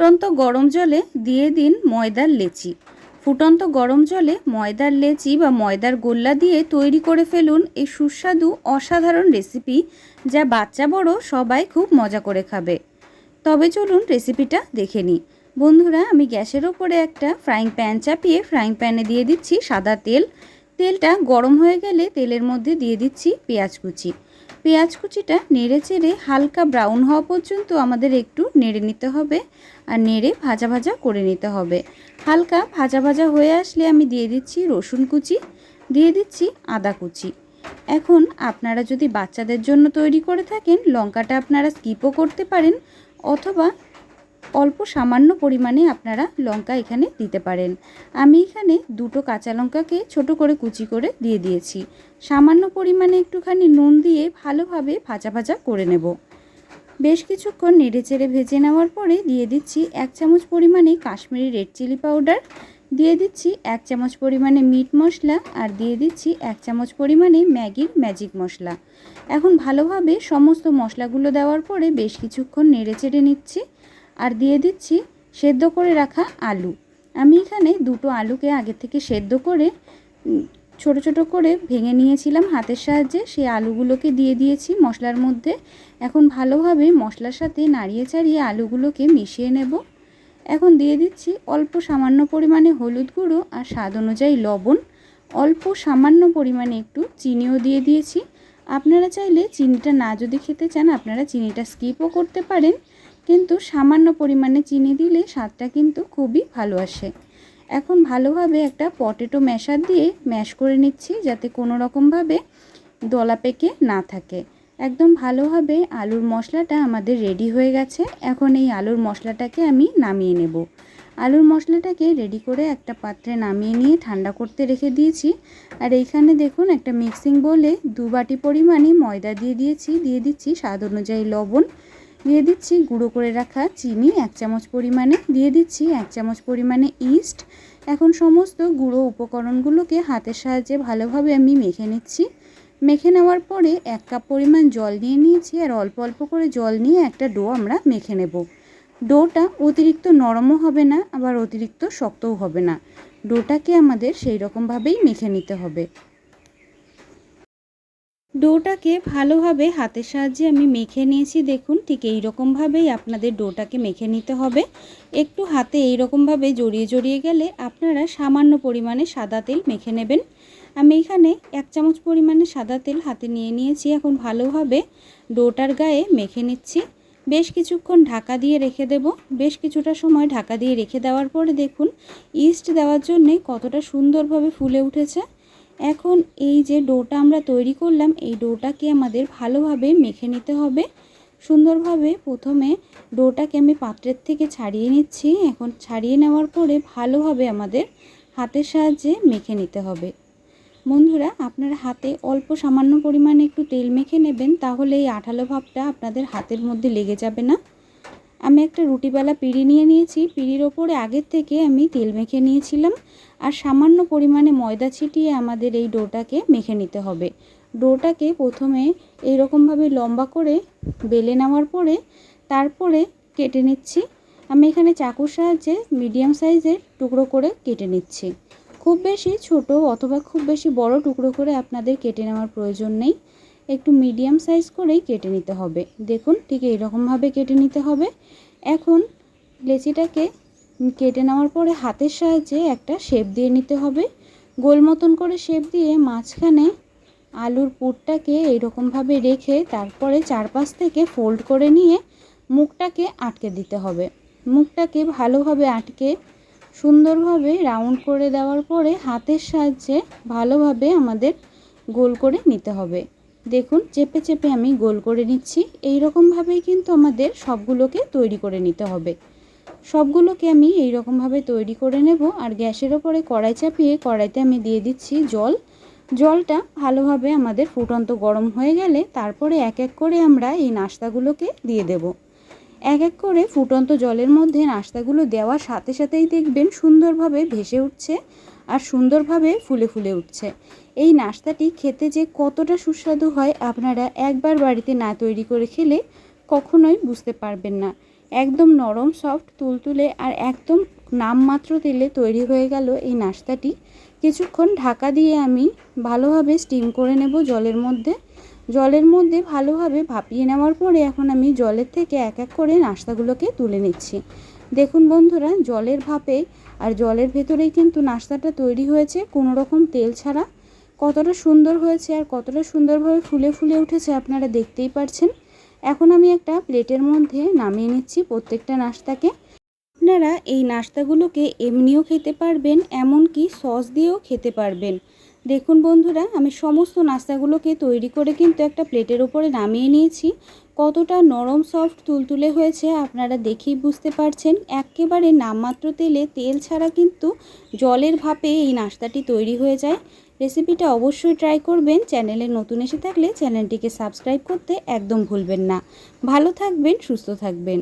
ফুটন্ত গরম জলে দিয়ে দিন ময়দার লেচি। ফুটন্ত গরম জলে ময়দার লেচি বা ময়দার গোল্লা দিয়ে তৈরি করে ফেলুন এই সুস্বাদু, অসাধারণ রেসিপি যা বাচ্চা বড় সবাই খুব মজা করে খাবে। তবে চলুন রেসিপিটা দেখে নিই। বন্ধুরা, আমি গ্যাসের ওপরে একটা ফ্রাইং প্যান চাপিয়ে ফ্রাইং প্যানে দিয়ে দিচ্ছি সাদা তেল। তেলটা গরম হয়ে গেলে তেলের মধ্যে দিয়ে দিচ্ছি পেঁয়াজ কুচি। পেঁয়াজ কুচিটা নেড়ে চেড়ে হালকা ব্রাউন হওয়া পর্যন্ত আমাদের একটু নেড়ে নিতে হবে আর নেড়ে ভাজা ভাজা করে নিতে হবে। হালকা ভাজা ভাজা হয়ে আসলে আমি দিয়ে দিচ্ছি রসুন কুচি, দিয়ে দিচ্ছি আদা কুচি। এখন আপনারা যদি বাচ্চাদের জন্য তৈরি করে থাকেন, লঙ্কাটা আপনারা স্কিপও করতে পারেন অথবা অল্প সামান্য পরিমাণে আপনারা লঙ্কা এখানে দিতে পারেন। আমি এখানে দুটো কাঁচা লঙ্কাকে ছোট করে কুচি করে দিয়ে দিয়েছি। সামান্য পরিমাণে একটুখানি নুন দিয়ে ভালোভাবে ভাজা ভাজা করে নেব। বেশ কিছুক্ষণ নেড়ে চেড়ে ভেজে নেওয়ার পরে দিয়ে দিচ্ছি এক চামচ পরিমাণে কাশ্মীরি রেড চিলি পাউডার, দিয়ে দিচ্ছি এক চামচ পরিমাণে মিট মশলা আর দিয়ে দিচ্ছি এক চামচ পরিমাণে ম্যাগির ম্যাজিক মশলা। এখন ভালোভাবে সমস্ত মশলাগুলো দেওয়ার পরে বেশ কিছুক্ষণ নেড়ে চেড়ে নিচ্ছি। আর দিয়ে দিচ্ছি সেদ্ধ করে রাখা আলু। আমি এখানে দুটো আলুকে আগে থেকে সেদ্ধ করে ছোট ছোট করে ভেঙে নিয়েছিলাম হাতের সাহায্যে। সেই আলুগুলোকে দিয়ে দিয়েছি মশলার মধ্যে। এখন ভালোভাবে মশলার সাথে নাড়িয়ে চাড়িয়ে আলুগুলোকে মিশিয়ে নেব। এখন দিয়ে দিচ্ছি অল্প সামান্য পরিমাণে হলুদ গুঁড়ো আর স্বাদ অনুযায়ী লবণ। অল্প সামান্য পরিমাণে একটু চিনিও দিয়ে দিয়েছি। আপনারা চাইলে চিনিটা না যদি খেতে চান, আপনারা চিনিটা স্কিপও করতে পারেন। কিন্তু সামান্য পরিমাণে চিনি দিলে স্বাদটা কিন্তু খুবই ভালো আসে। এখন ভালোভাবে একটা পটেটো ম্যাশার দিয়ে ম্যাশ করে নিচ্ছি যাতে কোনো রকমভাবে দলা পেকে না থাকে। একদম ভালোভাবে আলুর মশলাটা আমাদের রেডি হয়ে গেছে। এখন এই আলুর মশলাটাকে আমি নামিয়ে নেব। আলুর মশলাটাকে রেডি করে একটা পাত্রে নামিয়ে নিয়ে ঠান্ডা করতে রেখে দিয়েছি। আর এইখানে দেখুন একটা মিক্সিং বলে দু বাটি পরিমাণে ময়দা দিয়ে দিয়েছি। দিয়ে দিচ্ছি স্বাদ অনুযায়ী লবণ। দিয়ে দিচ্ছি গুঁড়ো করে রাখা চিনি এক চামচ পরিমাণে। দিয়ে দিচ্ছি এক চামচ পরিমাণে ইস্ট। এখন সমস্ত গুঁড়ো উপকরণগুলোকে হাতের সাহায্যে ভালোভাবে আমি মেখে নিচ্ছি। মেখে নেওয়ার পরে এক কাপ পরিমাণ জল নিয়ে নিয়েছি আর অল্প অল্প করে জল নিয়ে একটা ডো আমরা মেখে নেব। ডোটা অতিরিক্ত নরমও হবে না, আবার অতিরিক্ত শক্তও হবে না। ডোটাকে আমাদের সেই রকমভাবেই মেখে নিতে হবে। ডোটাকে ভালোভাবে হাতের সাহায্যে আমি মেখে নিয়েছি, দেখুন। ঠিক এই রকমভাবেই আপনাদের ডোটাকে মেখে নিতে হবে। একটু হাতে এই রকমভাবে জড়িয়ে জড়িয়ে গেলে আপনারা সামান্য পরিমাণে সাদা তেল মেখে নেবেন। আমি এখানে এক চামচ পরিমাণে সাদা তেল হাতে নিয়ে নিয়েছি, এখন ভালোভাবে ডোটার গায়ে মেখে নিচ্ছি। বেশ কিছুক্ষণ ঢাকা দিয়ে রেখে দেব। বেশ কিছুটা সময় ঢাকা দিয়ে রেখে দেওয়ার পরে দেখুন, ইস্ট দেওয়ার জন্যে কতটা সুন্দরভাবে ফুলে উঠেছে। এখন এই যে ডোটা আমরা তৈরি করলাম, এই ডোটাকে আমাদের ভালোভাবে মেখে নিতে হবে। সুন্দরভাবে প্রথমে ডোটাকে আমি পাত্রের থেকে ছাড়িয়ে নিচ্ছি। এখন ছাড়িয়ে নেওয়ার পরে ভালোভাবে আমাদের হাতের সাহায্যে মেখে নিতে হবে। বন্ধুরা, আপনারা হাতে অল্প সামান্য পরিমাণে একটু তেল মেখে নেবেন, তাহলে এই আঠালো ভাবটা আপনাদের হাতের মধ্যে লেগে যাবে না। আমি একটা রুটিবেলা পিড়ি নিয়ে নিয়েছি। পিড়ির ওপরে আগের থেকে আমি তেল মেখে নিয়েছিলাম। আর সামান্য পরিমাণে ময়দা ছিটিয়ে আমাদের এই ডোটাকে মেখে নিতে হবে। ডোটাকে প্রথমে এইরকমভাবে লম্বা করে বেলে নেওয়ার পরে তারপরে কেটে নিচ্ছি। আমি এখানে চাকুর সাহায্যে মিডিয়াম সাইজের টুকরো করে কেটে নিচ্ছি। খুব বেশি ছোট অথবা খুব বেশি বড় টুকরো করে আপনাদের কেটে নেওয়ার প্রয়োজন নেই। একটু মিডিয়াম সাইজ করেই কেটে নিতে হবে। দেখুন, ঠিক এইরকমভাবে কেটে নিতে হবে। এখন লেচিটাকে কেটে নেওয়ার পরে হাতের সাহায্যে একটা শেপ দিয়ে নিতে হবে। গোল মতন করে শেপ দিয়ে মাঝখানে আলুর পুরটাকে এইরকমভাবে রেখে তারপরে চারপাশ থেকে ফোল্ড করে নিয়ে মুখটাকে আটকে দিতে হবে। মুখটাকে ভালোভাবে আটকে, সুন্দরভাবে রাউন্ড করে দেওয়ার পরে হাতের সাহায্যে ভালোভাবে আমাদের গোল করে নিতে হবে। দেখুন, চেপে চেপে আমি গোল করে নিচ্ছি। এই রকমভাবেই কিন্তু আমাদের সবগুলোকে তৈরি করে নিতে হবে। সবগুলোকে আমি এই রকমভাবে তৈরি করে নেব আর গ্যাসের ওপরে কড়াই চাপিয়ে কড়াইতে আমি দিয়ে দিচ্ছি জল। জলটা ভালোভাবে আমাদের ফুটন্ত গরম হয়ে গেলে তারপরে এক এক করে আমরা এই নাস্তাগুলোকে দিয়ে দেব। এক এক করে ফুটন্ত জলের মধ্যে নাস্তাগুলো দেওয়ার সাথে সাথেই দেখবেন সুন্দরভাবে ভেসে উঠছে আর সুন্দরভাবে ফুলে ফুলে উঠছে। এই নাস্তাটি খেতে যে কতটা সুস্বাদু হয় আপনারা একবার বাড়িতে না তৈরি করে খেলে কখনোই বুঝতে পারবেন না। একদম নরম সফট তুলতুলে আর একদম নামমাত্র তেলে তৈরি হয়ে গেল এই নাস্তাটি। কিছুক্ষণ ঢাকা দিয়ে আমি ভালোভাবে স্টিম করে নেব জলের মধ্যে। জলের মধ্যে ভালোভাবে ভাপিয়ে নেওয়ার পরে এখন আমি জলের থেকে এক এক করে নাস্তাগুলোকে তুলে নিচ্ছি। দেখুন বন্ধুরা, জলের ভাপে আর জলের ভেতরেই কিন্তু নাস্তাটা তৈরি হয়েছে। কোনো রকম তেল ছাড়া কতটা সুন্দর হয়েছে আর কতটা সুন্দরভাবে ফুলে ফুলে উঠেছে আপনারা দেখতেই পারছেন। এখন আমি একটা প্লেটের মধ্যে নামিয়ে নিচ্ছি প্রত্যেকটা নাস্তাকে। আপনারা এই নাস্তাগুলোকে এমনিও খেতে পারবেন, এমনকি সস দিয়েও খেতে পারবেন। দেখুন বন্ধুরা, আমি সমস্ত নাস্তাগুলোকে তৈরি করে কিন্তু একটা প্লেটের ওপরে নামিয়ে নিয়েছি। কতটা নরম, সফট, তুলতুলে হয়েছে আপনারা দেখেই বুঝতে পারছেন। একেবারে নামমাত্র তেলে, তেল ছাড়া কিন্তু জলের ভাপে এই নাস্তাটি তৈরি হয়ে যায়। রেসিপিটা অবশ্যই ট্রাই করবেন। চ্যানেলে নতুন এসে থাকলে চ্যানেলটিকে সাবস্ক্রাইব করতে একদম ভুলবেন না। ভালো থাকবেন, সুস্থ থাকবেন।